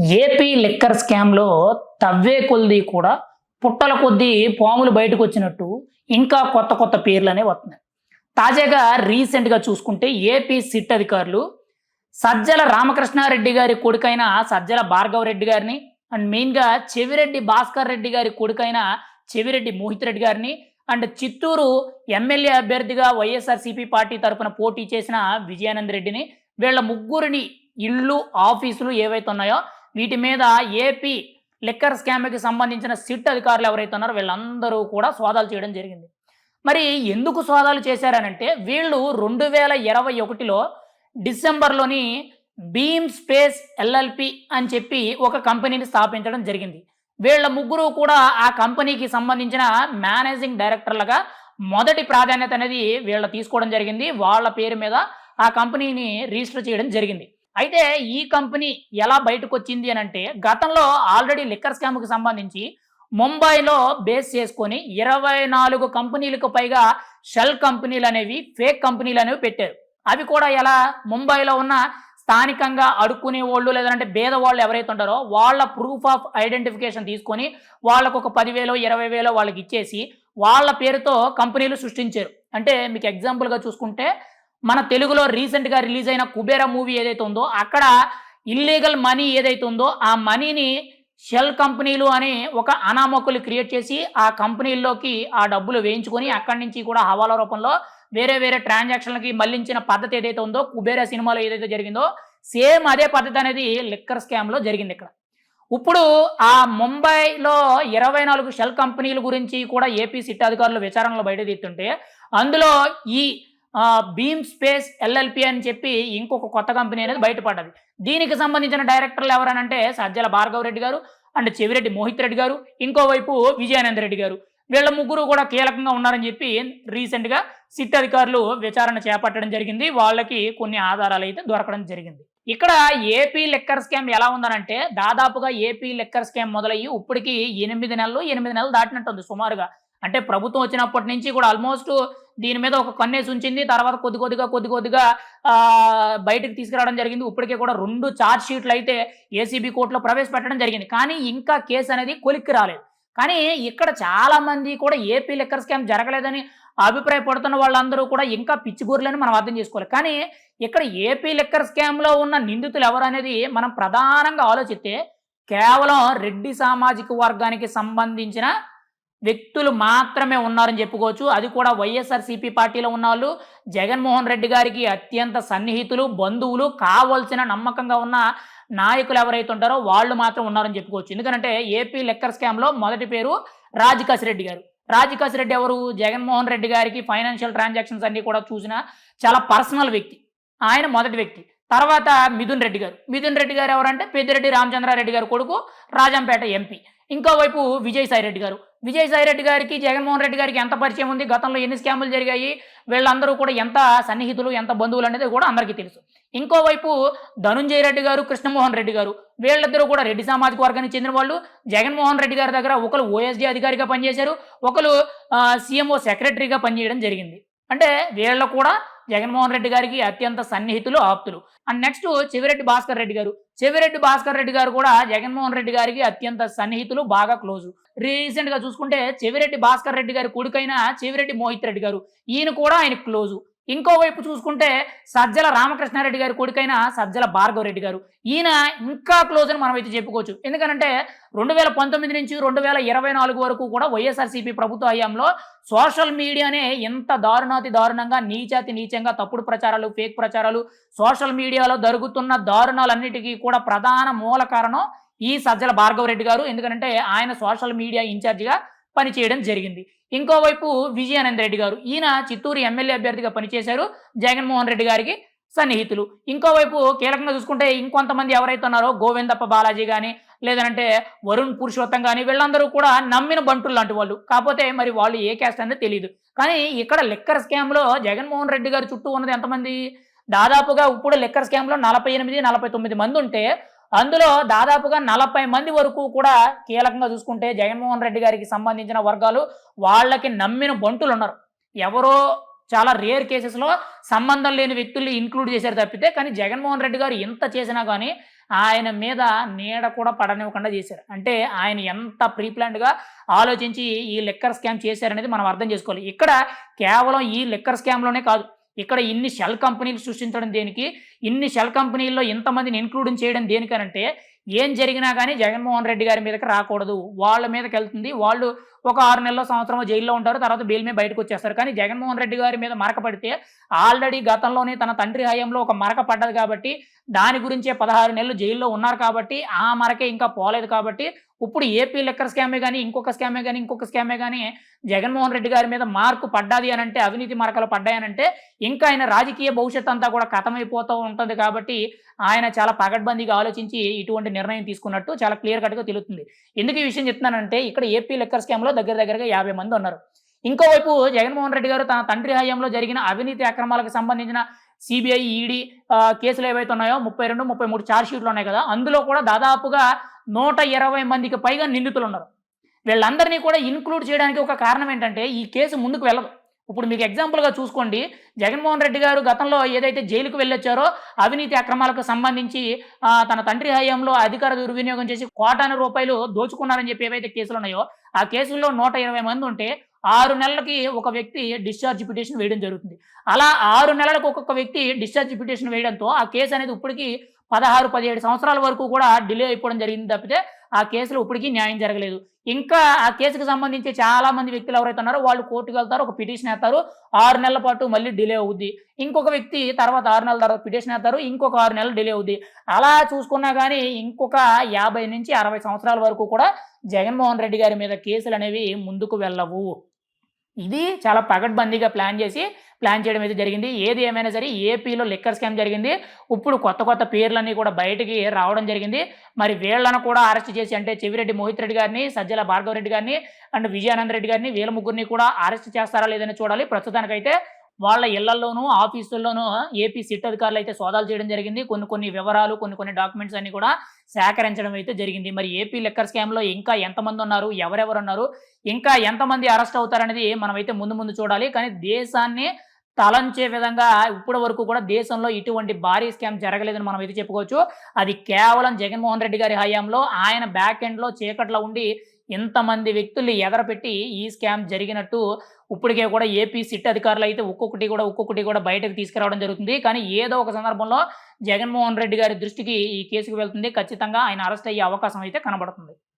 AP liquor స్కామ్లో తవ్వే కొద్ది కూడా పుట్టల కొద్దీ పాములు బయటకు వచ్చినట్టు ఇంకా కొత్త కొత్త పేర్లు అనేవి వస్తున్నాయి. తాజాగా రీసెంట్గా చూసుకుంటే ఏపీ సిట్ అధికారులు సజ్జల రామకృష్ణారెడ్డి గారి కొడుకైన సజ్జల భార్గవ రెడ్డి గారిని అండ్ మెయిన్గా చెవిరెడ్డి భాస్కర్ రెడ్డి గారి కొడుకైన చెవిరెడ్డి మోహిత్ రెడ్డి గారిని అండ్ చిత్తూరు ఎమ్మెల్యే అభ్యర్థిగా వైఎస్ఆర్సీపీ పార్టీ తరపున పోటీ చేసిన విజయానంద్ రెడ్డిని వీళ్ళ ముగ్గురిని ఇళ్ళు ఆఫీసులు ఏవైతే ఉన్నాయో వీటి మీద ఏపీ లిక్కర్ స్కామ్కి సంబంధించిన సిట్ అధికారులు ఎవరైతే ఉన్నారో వీళ్ళందరూ కూడా సోదాలు చేయడం జరిగింది. మరి ఎందుకు సోదాలు చేశారనంటే వీళ్ళు రెండు వేల ఇరవై ఒకటిలో డిసెంబర్లోని బీమ్ స్పేస్ ఎల్ఎల్పి అని చెప్పి ఒక కంపెనీని స్థాపించడం జరిగింది. వీళ్ళ ముగ్గురు కూడా ఆ కంపెనీకి సంబంధించిన మేనేజింగ్ డైరెక్టర్లుగా మొదటి ప్రాధాన్యత అనేది వీళ్ళ తీసుకోవడం జరిగింది. వాళ్ళ పేరు మీద ఆ కంపెనీని రిజిస్టర్ చేయడం జరిగింది. అయితే ఈ కంపెనీ ఎలా బయటకు వచ్చింది అని అంటే గతంలో ఆల్రెడీ లిక్కర్ స్కామ్కి సంబంధించి ముంబైలో బేస్ చేసుకొని ఇరవై నాలుగు కంపెనీలకు పైగా షెల్ కంపెనీలు అనేవి ఫేక్ కంపెనీలు అనేవి పెట్టారు. అవి కూడా ఎలా? ముంబైలో ఉన్న స్థానికంగా అడుక్కునే వాళ్ళు లేదంటే పేదవాళ్ళు ఎవరైతే ఉంటారో వాళ్ళ ప్రూఫ్ ఆఫ్ ఐడెంటిఫికేషన్ తీసుకొని వాళ్ళకు ఒక పదివేలో ఇరవై వేలో వాళ్ళకి ఇచ్చేసి వాళ్ళ పేరుతో కంపెనీలు సృష్టించారు. అంటే మీకు ఎగ్జాంపుల్గా చూసుకుంటే మన తెలుగులో రీసెంట్గా రిలీజ్ అయిన కుబేరా మూవీ ఏదైతే ఉందో అక్కడ ఇల్లీగల్ మనీ ఏదైతే ఉందో ఆ మనీని షెల్ కంపెనీలు అని ఒక అనామకులు క్రియేట్ చేసి ఆ కంపెనీల్లోకి ఆ డబ్బులు వేయించుకొని అక్కడి నుంచి కూడా హవాలా రూపంలో వేరే వేరే ట్రాన్సాక్షన్లకి మళ్ళించిన పద్ధతి ఏదైతే ఉందో కుబేరా సినిమాలో ఏదైతే జరిగిందో సేమ్ అదే పద్ధతి అనేది లిక్కర్ స్కామ్లో జరిగింది ఇక్కడ. ఇప్పుడు ఆ ముంబైలో ఇరవై నాలుగు షెల్ కంపెనీల గురించి కూడా ఏపీ సిట్ అధికారులు విచారణలో బయట తీస్తుంటే అందులో ఈ బీమ్ స్పేస్ ఎల్ఎల్పి అని చెప్పి ఇంకొక కొత్త కంపెనీ అనేది బయటపడ్డది. దీనికి సంబంధించిన డైరెక్టర్లు ఎవరనంటే సజ్జల భార్గవ రెడ్డి గారు అండ్ చెవిరెడ్డి మోహిత్ రెడ్డి గారు ఇంకోవైపు విజయానంద రెడ్డి గారు. వీళ్ళ ముగ్గురు కూడా కీలకంగా ఉన్నారని చెప్పి రీసెంట్గా సిట్ అధికారులు విచారణ చేపట్టడం జరిగింది. వాళ్ళకి కొన్ని ఆధారాలు అయితే దొరకడం జరిగింది. ఇక్కడ ఏపీ లెక్కర్ స్కామ్ ఎలా ఉందనంటే దాదాపుగా ఏపీ లెక్కర్ స్కామ్ మొదలయ్యి ఇప్పటికి ఎనిమిది నెలలు ఎనిమిది నెలలు దాటినట్టుంది సుమారుగా. అంటే ప్రభుత్వం వచ్చినప్పటి నుంచి కూడా ఆల్మోస్ట్ దీని మీద ఒక కన్నేసి ఉంచింది. తర్వాత కొద్ది కొద్దిగా కొద్ది కొద్దిగా బయటకు తీసుకురావడం జరిగింది. ఇప్పటికే కూడా రెండు ఛార్జ్ షీట్లు అయితే ఏసీబీ కోర్టులో ప్రవేశపెట్టడం జరిగింది. కానీ ఇంకా కేసు అనేది కొలిక్కి రాలేదు. కానీ ఇక్కడ చాలా మంది కూడా ఏపీ లెక్కర్ స్కామ్ జరగలేదని అభిప్రాయపడుతున్న వాళ్ళందరూ కూడా ఇంకా పిచ్చిగూరులని మనం అర్థం చేసుకోవాలి. కానీ ఇక్కడ ఏపీ లెక్కర్ స్కామ్లో ఉన్న నిందితులు ఎవరు అనేది మనం ప్రధానంగా ఆలోచిస్తే కేవలం రెడ్డి సామాజిక వర్గానికి సంబంధించిన వ్యక్తులు మాత్రమే ఉన్నారని చెప్పుకోవచ్చు. అది కూడా వైఎస్ఆర్సీపీ పార్టీలో ఉన్న వాళ్ళు జగన్మోహన్ రెడ్డి గారికి అత్యంత సన్నిహితులు బంధువులు కావలసిన నమ్మకంగా ఉన్న నాయకులు ఎవరైతే ఉంటారో వాళ్ళు మాత్రం ఉన్నారని చెప్పుకోవచ్చు. ఎందుకంటే ఏపీ లెక్కర్ స్కామ్లో మొదటి పేరు రాజికాశ్ రెడ్డి గారు. రాజికాశ్ రెడ్డి ఎవరు? జగన్మోహన్ రెడ్డి గారికి ఫైనాన్షియల్ ట్రాన్సాక్షన్స్ అన్ని కూడా చూసిన చాలా పర్సనల్ వ్యక్తి. ఆయన మొదటి వ్యక్తి. తర్వాత మిథున్ రెడ్డి గారు. మిథున్ రెడ్డి గారు ఎవరంటే పెద్దిరెడ్డి రామచంద్రారెడ్డి గారు కొడుకు రాజంపేట ఎంపీ. ఇంకోవైపు విజయసాయి రెడ్డి గారు. విజయసాయి రెడ్డి గారికి జగన్మోహన్ రెడ్డి గారికి ఎంత పరిచయం ఉంది? గతంలో ఎన్ని స్కాములు జరిగాయి? వీళ్ళందరూ కూడా ఎంత సన్నిహితులు ఎంత బంధువులు అనేది కూడా అందరికీ తెలుసు. ఇంకోవైపు ధనుంజయ రెడ్డి గారు కృష్ణమోహన్ రెడ్డి గారు వీళ్ళిద్దరూ కూడా రెడ్డి సామాజిక వర్గానికి చెందిన వాళ్ళు. జగన్మోహన్ రెడ్డి గారి దగ్గర ఒకరు ఓఎస్డీ అధికారిగా పనిచేశారు. ఒకరు సీఎంఓ సెక్రటరీగా పనిచేయడం జరిగింది. అంటే వీళ్ళ కూడా జగన్మోహన్ రెడ్డి గారికి అత్యంత సన్నిహితులు ఆప్తులు. అండ్ నెక్స్ట్ చెవిరెడ్డి భాస్కర్ రెడ్డి గారు. చెవిరెడ్డి భాస్కర్ రెడ్డి గారు కూడా జగన్మోహన్ రెడ్డి గారికి అత్యంత సన్నిహితులు బాగా క్లోజ్. రీసెంట్గా చూసుకుంటే చెవిరెడ్డి భాస్కర్ రెడ్డి గారి కొడుకైన చెవిరెడ్డి మోహిత్ రెడ్డి గారు. ఈయన కూడా ఆయన క్లోజు. ఇంకోవైపు చూసుకుంటే సజ్జల రామకృష్ణారెడ్డి గారి కొడుకైన సజ్జల భార్గవరెడ్డి గారు. ఈయన ఇంకా క్లోజ్ అని మనం అయితే చెప్పుకోవచ్చు. ఎందుకంటే రెండు వేల పంతొమ్మిది నుంచి రెండు వేల ఇరవై నాలుగు వరకు కూడా వైఎస్ఆర్సీపీ ప్రభుత్వ హయాంలో సోషల్ మీడియానే ఎంత దారుణాతి దారుణంగా నీచాతి నీచంగా తప్పుడు ప్రచారాలు ఫేక్ ప్రచారాలు సోషల్ మీడియాలో జరుగుతున్న దారుణాలన్నిటికీ కూడా ప్రధాన మూల కారణం ఈ సజ్జల భార్గవ రెడ్డి గారు. ఎందుకంటే ఆయన సోషల్ మీడియా ఇన్ఛార్జిగా పనిచేయడం జరిగింది. ఇంకోవైపు విజయానంద రెడ్డి గారు. ఈయన చిత్తూరు ఎమ్మెల్యే అభ్యర్థిగా పనిచేశారు. జగన్మోహన్ రెడ్డి గారికి సన్నిహితులు. ఇంకోవైపు కీలకంగా చూసుకుంటే ఇంకొంతమంది ఎవరైతే ఉన్నారో గోవిందప్ప బాలాజీ కానీ లేదంటే వరుణ్ పురుషోత్తం కానీ వీళ్ళందరూ కూడా నమ్మిన బంటులు లాంటి వాళ్ళు. కాకపోతే మరి వాళ్ళు ఏ క్యాస్ట్ అనేది తెలియదు కానీ ఇక్కడ లెక్కర్ స్కామ్లో జగన్మోహన్ రెడ్డి గారి చుట్టూ ఉన్నది ఎంతమంది? దాదాపుగా ఇప్పుడు లెక్కర్ స్కామ్లో నలభై ఎనిమిది నలభై తొమ్మిది మంది ఉంటే అందులో దాదాపుగా నలభై మంది వరకు కూడా కీలకంగా చూసుకుంటే జగన్మోహన్ రెడ్డి గారికి సంబంధించిన వర్గాలు వాళ్ళకి నమ్మిన బంటులు ఉన్నారు. ఎవరో చాలా రేర్ కేసెస్లో సంబంధం లేని వ్యక్తుల్ని ఇంక్లూడ్ చేశారు తప్పితే కానీ జగన్మోహన్ రెడ్డి గారు ఎంత చేసినా కానీ ఆయన మీద నీడ కూడా పడనివ్వకుండా చేశారు. అంటే ఆయన ఎంత ప్రీప్లాన్డ్గా ఆలోచించి ఈ లెక్కర్ స్కామ్ చేశారనేది మనం అర్థం చేసుకోవాలి. ఇక్కడ కేవలం ఈ లెక్కర్ స్కామ్లోనే కాదు ఇక్కడ ఇన్ని షెల్ కంపెనీలు సృష్టించడం దేనికి? ఇన్ని షెల్ కంపెనీల్లో ఇంతమందిని ఇన్క్లూడింగ్ చేయడం దేనికనంటే ఏం జరిగినా కానీ జగన్మోహన్ రెడ్డి గారి మీదకి రాకూడదు. వాళ్ళ మీదకి వెళ్తుంది వాళ్ళు ఒక ఆరు నెలల సంవత్సరం జైల్లో ఉంటారు. తర్వాత బెయిల్ మీద బయటకు వచ్చేస్తారు కానీ జగన్మోహన్ రెడ్డి గారి మీద మరక పడితే ఆల్రెడీ గతంలోనే తన తండ్రి హయాంలో ఒక మరక పడ్డది కాబట్టి దాని గురించే పదహారు నెలలు జైల్లో ఉన్నారు కాబట్టి ఆ మరకే ఇంకా పోలేదు కాబట్టి ఇప్పుడు ఏపీ లెక్కర్ స్కామే కానీ ఇంకొక స్కామే కానీ ఇంకొక స్కామే కానీ జగన్మోహన్ రెడ్డి గారి మీద మార్కు పడ్డాది అని అంటే అవినీతి మరకలు పడ్డాయనంటే ఇంకా ఆయన రాజకీయ భవిష్యత్ అంతా కూడా కథమైపోతూ ఉంటుంది కాబట్టి ఆయన చాలా పగడ్బందీగా ఆలోచించి ఇటువంటి నిర్ణయం తీసుకున్నట్టు చాలా క్లియర్ కట్గా తెలుస్తుంది. ఎందుకు ఈ విషయం చెప్తున్నానంటే ఇక్కడ ఏపీ లెక్కర్ స్కామ్లో దగ్గర దగ్గరగా యాభై మంది ఉన్నారు. ఇంకోవైపు జగన్మోహన్ రెడ్డి గారు తన తండ్రి హయాంలో జరిగిన అవినీతి అక్రమాలకు సంబంధించిన సిబిఐ ఈడీ కేసులు ఏవైతే ఉన్నాయో ముప్పై రెండు ముప్పై మూడు ఛార్జ్ షీట్లు ఉన్నాయి కదా అందులో కూడా దాదాపుగా నూట ఇరవై మందికి పైగా నిందితులు ఉన్నారు. వీళ్ళందరినీ కూడా ఇన్క్లూడ్ చేయడానికి ఒక కారణం ఏంటంటే ఈ కేసు ముందుకు వెళ్ళదు. ఇప్పుడు మీకు ఎగ్జాంపుల్గా చూసుకోండి. జగన్మోహన్ రెడ్డి గారు గతంలో ఏదైతే జైలుకు వెళ్ళొచ్చారో అవినీతి అక్రమాలకు సంబంధించి తన తండ్రి హయాంలో అధికార దుర్వినియోగం చేసి కోటాను రూపాయలు దోచుకున్నారని చెప్పి ఏవైతే కేసులు ఉన్నాయో ఆ కేసుల్లో నూట ఇరవై మంది ఉంటే ఆరు నెలలకి ఒక వ్యక్తి డిశ్చార్జ్ పిటిషన్ వేయడం జరుగుతుంది. అలా ఆరు నెలలకు ఒక్కొక్క వ్యక్తి డిశ్చార్జ్ పిటిషన్ వేయడంతో ఆ కేసు అనేది ఇప్పటికి పదహారు పదిహేడు సంవత్సరాల వరకు కూడా డిలే అయిపోవడం జరిగింది తప్పితే ఆ కేసులో ఇప్పటికీ న్యాయం జరగలేదు. ఇంకా ఆ కేసుకు సంబంధించి చాలా మంది వ్యక్తులు ఎవరైతే ఉన్నారో వాళ్ళు కోర్టుకు వెళ్తారు ఒక పిటిషన్ వేస్తారు ఆరు నెలల పాటు మళ్ళీ డిలే అవుద్ది. ఇంకొక వ్యక్తి తర్వాత ఆరు నెలల తర్వాత పిటిషన్ వేస్తారు ఇంకొక ఆరు నెలలు డిలే అవుద్ది. అలా చూసుకున్నా కానీ ఇంకొక యాభై నుంచి అరవై సంవత్సరాల వరకు కూడా జగన్మోహన్ రెడ్డి గారి మీద కేసులు అనేవి ముందుకు వెళ్ళవు. ఇది చాలా పగడ్బందీగా ప్లాన్ చేసి ప్లాన్ చేయడం అయితే జరిగింది. ఏది ఏమైనా సరే ఏపీలో లిక్కర్ స్కామ్ జరిగింది. ఇప్పుడు కొత్త కొత్త పేర్లన్నీ కూడా బయటికి రావడం జరిగింది. మరి వీళ్ళను కూడా అరెస్ట్ చేసి అంటే చెవిరెడ్డి మోహిత్ రెడ్డి గారిని సజ్జల భార్గవ రెడ్డి గారిని అండ్ విజయానంద రెడ్డి గారిని వీళ్ళ ముగ్గురిని కూడా అరెస్ట్ చేస్తారా లేదని చూడాలి. ప్రస్తుతానికైతే వాళ్ళ ఇళ్ళలోనూ ఆఫీసుల్లోనూ ఏపీ సిట్ అధికారులు అయితే సోదాలు చేయడం జరిగింది. కొన్ని కొన్ని వివరాలు కొన్ని కొన్ని డాక్యుమెంట్స్ అన్ని కూడా సేకరించడం అయితే జరిగింది. మరి ఏపీ లెక్కర్ స్కామ్లో ఇంకా ఎంతమంది ఉన్నారు? ఎవరెవరు ఉన్నారు ఇంకా ఎంతమంది అరెస్ట్ అవుతారనేది మనమైతే ముందు ముందు చూడాలి. కానీ దేశాన్ని తలంచే విధంగా ఇప్పటి వరకు కూడా దేశంలో ఇటువంటి భారీ స్కామ్ జరగలేదని మనం అయితే చెప్పుకోవచ్చు. అది కేవలం జగన్మోహన్ రెడ్డి గారి హయాంలో ఆయన బ్యాక్ ఎండ్లో చీకట్లో ఉండి ఇంతమంది వ్యక్తుల్ని ఎదరపెట్టి ఈ స్కామ్ జరిగినట్టు ఇప్పటికే కూడా ఏపీ సిట్ అధికారులు అయితే ఒక్కొక్కటి కూడా ఒక్కొక్కటి కూడా బయటకు తీసుకురావడం జరుగుతుంది. కానీ ఏదో ఒక సందర్భంలో జగన్మోహన్ రెడ్డి గారి దృష్టికి ఈ కేసుకు వెళ్తుంది. ఖచ్చితంగా ఆయన అరెస్ట్ అయ్యే అవకాశం అయితే కనబడుతుంది.